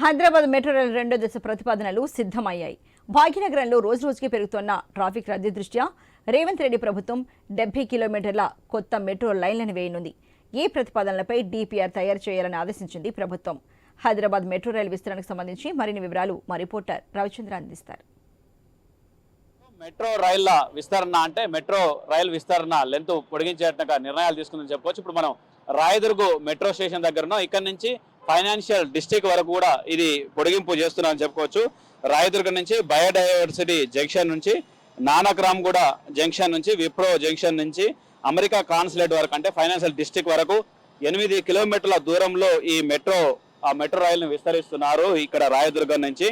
Hyderabad metro రైలు రెండో దశ ప్రతిపాదనలు సిద్ధమయ్యాయి. భాగ్యనగరంలో రోజు రోజుకి పెరుగుతున్న ట్రాఫిక్ రద్దీ దృష్ట్యా రేవంత్ రెడ్డి ప్రభుత్వం డెబ్బై కిలోమీటర్ల కొత్త మెట్రో లైన్లను వేయనుంది. ఈ ప్రతిపాదనలపై డీపీఆర్ తయారు చేయాలని ఆదేశించింది ప్రభుత్వం. హైదరాబాద్ మెట్రో రైలు విస్తరణకు సంబంధించి మరిన్ని వివరాలు మా రిపోర్టర్ రవిచంద్ర అందిస్తారు. మెట్రో రైళ్ళ విస్తరణ అంటే మెట్రో రైలు విస్తరణ లెంత్ పొడిగించేట నిర్ణయాలు తీసుకుందని చెప్పవచ్చు. ఇప్పుడు మనం రాయదుర్గు మెట్రో స్టేషన్ దగ్గర ఇక్కడ నుంచి ఫైనాన్షియల్ డిస్ట్రిక్ట్ వరకు కూడా ఇది పొడిగింపు చేస్తున్నారని చెప్పుకోవచ్చు. రాయదుర్గం నుంచి బయోడైవర్సిటీ జంక్షన్ నుంచి నానక్రామ్ కూడా జంక్షన్ నుంచి విప్రో జంక్షన్ నుంచి అమెరికా కాన్సులేట్ వరకు అంటే ఫైనాన్షియల్ డిస్ట్రిక్ట్ వరకు ఎనిమిది కిలోమీటర్ల దూరంలో ఈ మెట్రో ఆ మెట్రో రైలును విస్తరిస్తున్నారు ఇక్కడ రాయదుర్గం నుంచి.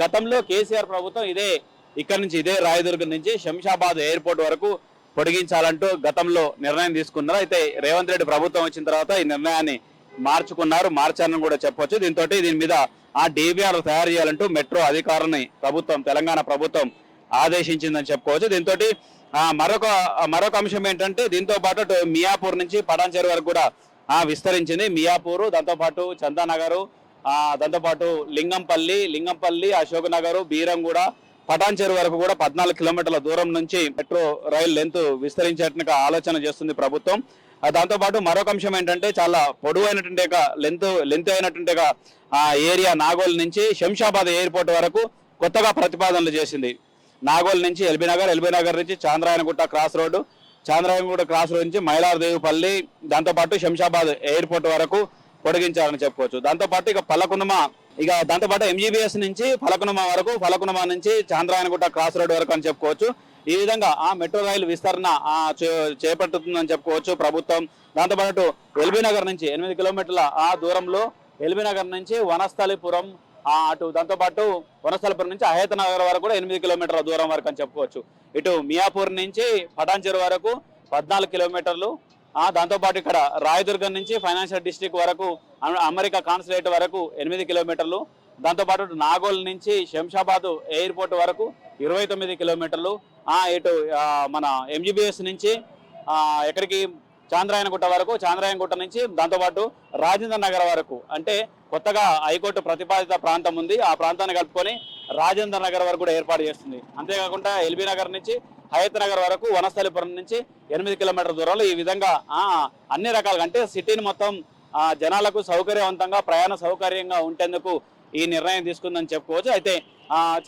గతంలో కేసీఆర్ ప్రభుత్వం ఇదే ఇక్కడ నుంచి ఇదే రాయదుర్గం నుంచి శంషాబాద్ ఎయిర్పోర్ట్ వరకు పొడిగించాలంటూ గతంలో నిర్ణయం తీసుకున్నారు. అయితే రేవంత్ రెడ్డి ప్రభుత్వం వచ్చిన తర్వాత ఈ నిర్ణయాన్ని మార్చుకున్నారు మార్చారని కూడా చెప్పొచ్చు. దీంతో దీని మీద ఆ డీబీఆర్ తయారు చేయాలంటూ మెట్రో అధికారులని ప్రభుత్వం తెలంగాణ ప్రభుత్వం ఆదేశించిందని చెప్పుకోవచ్చు. దీంతో మరొక మరొక అంశం ఏంటంటే దీంతో పాటు మియాపూర్ నుంచి పటాన్చేరు వరకు కూడా ఆ విస్తరించింది. మియాపూరు దాంతోపాటు చందానగరు ఆ దాంతోపాటు లింగంపల్లి లింగంపల్లి అశోక్ నగరు బీరంగూడ పటాన్చేరు వరకు కూడా పద్నాలుగు కిలోమీటర్ల దూరం నుంచి మెట్రో రైలు లెంత్ విస్తరించేట్టుగా ఆలోచన చేస్తుంది ప్రభుత్వం. దాంతోపాటు మరొక అంశం ఏంటంటే చాలా పొడవైనటువంటి లెంత్ లెంత్ అయినటువంటి ఆ ఏరియా నాగోల్ నుంచి శంషాబాద్ ఎయిర్పోర్ట్ వరకు కొత్తగా ప్రతిపాదనలు చేసింది. నాగోల్ నుంచి ఎల్బీ నగర్ ఎల్బీ నగర్ నుంచి Chandrayanagutta cross road Chandrayanagutta cross road నుంచి మైలారదేవిపల్లి దాంతోపాటు శంషాబాద్ ఎయిర్పోర్ట్ వరకు పొడిగించాలని చెప్పుకోవచ్చు. దాంతోపాటు ఇక పల్లకునుమ ఇక దాంతోపాటు ఎంజీబీఎస్ నుంచి ఫలకునమా వరకు ఫలకునమా నుంచి చాంద్రాయనగుట్ట క్రాస్ రోడ్ వరకు అని చెప్పుకోవచ్చు. ఈ విధంగా ఆ మెట్రో రైలు విస్తరణ చేపట్టుతుందని చెప్పుకోవచ్చు ప్రభుత్వం. దాంతోపాటు ఎల్బీ నగర్ నుంచి ఎనిమిది కిలోమీటర్ల ఆ దూరంలో ఎల్బీ నగర్ నుంచి వనస్థలిపురం ఆ, అటు దాంతోపాటు వనస్థలిపురం నుంచి అహేత నగర్ వరకు కూడా ఎనిమిది కిలోమీటర్ల దూరం వరకు అని చెప్పుకోవచ్చు. ఇటు మియాపూర్ నుంచి పటాన్చెరు వరకు పద్నాలుగు కిలోమీటర్లు దాంతోపాటు ఇక్కడ రాయదుర్గం నుంచి ఫైనాన్షియల్ డిస్ట్రిక్ట్ వరకు అమెరికా కాన్సులేట్ వరకు ఎనిమిది కిలోమీటర్లు. దాంతోపాటు నాగోల్ నుంచి శంషాబాద్ ఎయిర్పోర్ట్ వరకు ఇరవై తొమ్మిది కిలోమీటర్లు. ఇటు మన ఎంజీబీఎస్ నుంచి ఎక్కడికి? చాంద్రాయనగుట్ట వరకు చాంద్రాయనగుట్ట నుంచి దాంతోపాటు రాజేంద్ర నగర్ వరకు. అంటే కొత్తగా హైకోర్టు ప్రతిపాదిత ప్రాంతం ఉంది. ఆ ప్రాంతాన్ని కలుపుకొని రాజేంద్ర నగర్ వరకు కూడా ఏర్పాటు చేస్తుంది. అంతేకాకుండా ఎల్బీ నగర్ నుంచి హయత్ నగర్ వరకు వనస్థలిపురం నుంచి ఎనిమిది కిలోమీటర్ల దూరంలో ఈ విధంగా అన్ని రకాలుగా అంటే సిటీని మొత్తం ఆ, జనాలకు సౌకర్యవంతంగా ప్రయాణ సౌకర్యంగా ఉండేందుకు ఈ నిర్ణయం తీసుకుందని చెప్పుకోవచ్చు. అయితే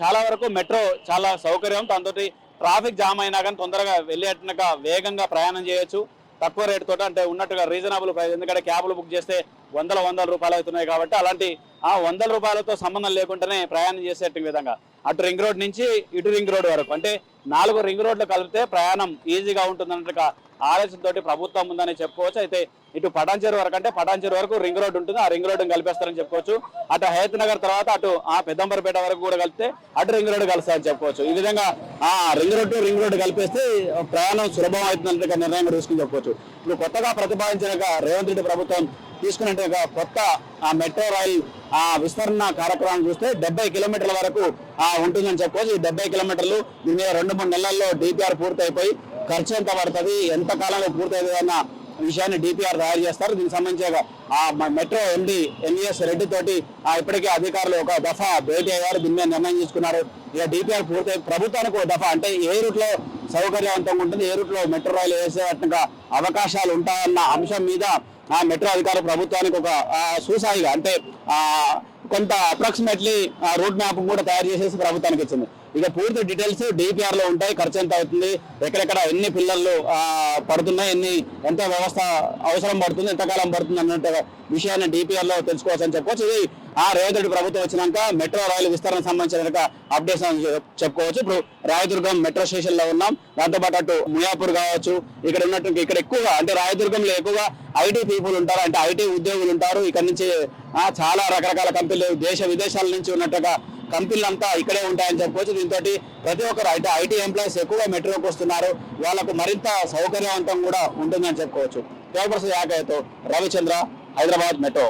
చాలా వరకు మెట్రో చాలా సౌకర్యం. దాంతో ట్రాఫిక్ జామ్ అయినా కానీ తొందరగా వెళ్ళేట్టుగా వేగంగా ప్రయాణం చేయొచ్చు. తక్కువ రేట్ తోటి అంటే ఉన్నట్టుగా రీజనబుల్ ప్రైస్. ఎందుకంటే క్యాబ్లు బుక్ చేస్తే వందల వందల రూపాయలు అవుతున్నాయి కాబట్టి అలాంటి ఆ వందల రూపాయలతో సంబంధం లేకుండానే ప్రయాణం చేసేట విధంగా. అటు రింగ్ రోడ్ నుంచి ఇటు రింగ్ రోడ్ వరకు. అంటే నాలుగు రింగ్ రోడ్లు కలిపితే ప్రయాణం ఈజీగా ఉంటుందన్నట్టుగా ఆలోచనతోటి ప్రభుత్వం ఉందని చెప్పుకోవచ్చు. అయితే ఇటు పటాన్చేరు వరకు అంటే పటాన్చేరు వరకు రింగ్ రోడ్ ఉంటుంది. ఆ రింగ్ రోడ్డుని కలిపేస్తారని చెప్పుకోవచ్చు. అటు హయత్ నగర్ తర్వాత అటు ఆ పెద్దంబరపేట వరకు కూడా కలిపితే అటు రింగ్ రోడ్ కలుస్తారని చెప్పుకోవచ్చు. ఈ విధంగా ఆ రింగ్ రోడ్ రింగ్ రోడ్ కలిపేస్తే ప్రయాణం సులభం అవుతుందన్నట్టుగా నిర్ణయం కూడా తీసుకుని చెప్పుకోవచ్చు. ఇప్పుడు కొత్తగా ప్రతిపాదించిన రేవంత్ రెడ్డి ప్రభుత్వం తీసుకున్నట్టుగా కొత్త ఆ మెట్రో రైల్ ఆ విస్తరణ కార్యక్రమం చూస్తే డెబ్బై కిలోమీటర్ల వరకు ఆ ఉంటుందని చెప్పుకోవచ్చు ఈ డెబ్బై కిలోమీటర్లు దీని మీద రెండు మూడు నెలల్లో డిపిఆర్ పూర్తయిపోయి ఖర్చు ఎంత పడుతుంది ఎంత కాలంలో పూర్తవుతుంది అన్న విషయాన్ని డిపిఆర్ తయారు చేస్తారు. దీనికి సంబంధించి ఆ మెట్రో ఎండి ఎన్ఈఎస్ రెడ్డి తోటి ఆ ఇప్పటికే అధికారులు ఒక దఫా భేటీ అయ్యారు. దీని మీద నిర్ణయం తీసుకున్నారు. ఇక డిపిఆర్ పూర్తయి ప్రభుత్వానికి ఒక దఫా అంటే ఏ రూట్లో సౌకర్యవంతంగా ఉంటుంది ఏ రూట్లో మెట్రో రైలు వేసేటట్టుగా అవకాశాలు ఉంటాయన్న అంశం మీద ఆ మెట్రో అధికారులు ప్రభుత్వానికి ఒక సూసాయిగా అంటే ఆ కొంత అప్రాక్సిమేట్లీ రూట్ మ్యాప్ కూడా తయారు చేసేసి ప్రభుత్వానికి ఇచ్చింది. ఇక పూర్తి డీటెయిల్స్ డిపిఆర్లో ఉంటాయి ఖర్చు ఎంత అవుతుంది ఎక్కడెక్కడ ఎన్ని పిల్లలు పడుతున్నాయి ఎన్ని ఎంత వ్యవస్థ అవసరం పడుతుంది ఎంతకాలం పడుతుంది అన్నట్టు విషయాన్ని డిపిఆర్లో తెలుసుకోవచ్చు అని చెప్పవచ్చు ఇది ఆ రేవంత్ రెడ్డి ప్రభుత్వం వచ్చినాక మెట్రో రైలు విస్తరణ సంబంధించిన అప్డేట్స్ అని చెప్- చెప్పుకోవచ్చు. ఇప్పుడు రాయదుర్గం మెట్రో స్టేషన్లో ఉన్నాం దాంతోపాటు అటు ముయాపూర్ కావచ్చు ఇక్కడ ఉన్నట్టు ఇక్కడ ఎక్కువగా అంటే రాయదుర్గంలో ఎక్కువగా ఐటీ పీపుల్ ఉంటారు అంటే ఐటీ ఉద్యోగులు ఉంటారు. ఇక్కడ నుంచి చాలా రకరకాల కంపెనీలు దేశ విదేశాల నుంచి ఉన్నట్టుగా కంపెనీలు అంతా ఇక్కడే ఉంటాయని చెప్పవచ్చు దీంతో ప్రతి ఒక్కరు అయితే ఐటీ ఎంప్లాయీస్ ఎక్కువగా మెట్రోకి వస్తున్నారు. వాళ్ళకు మరింత సౌకర్యవంతం కూడా ఉంటుందని చెప్పుకోవచ్చు. పేపర్స్ యాకైతో రవిచంద్ర హైదరాబాద్ మెట్రో.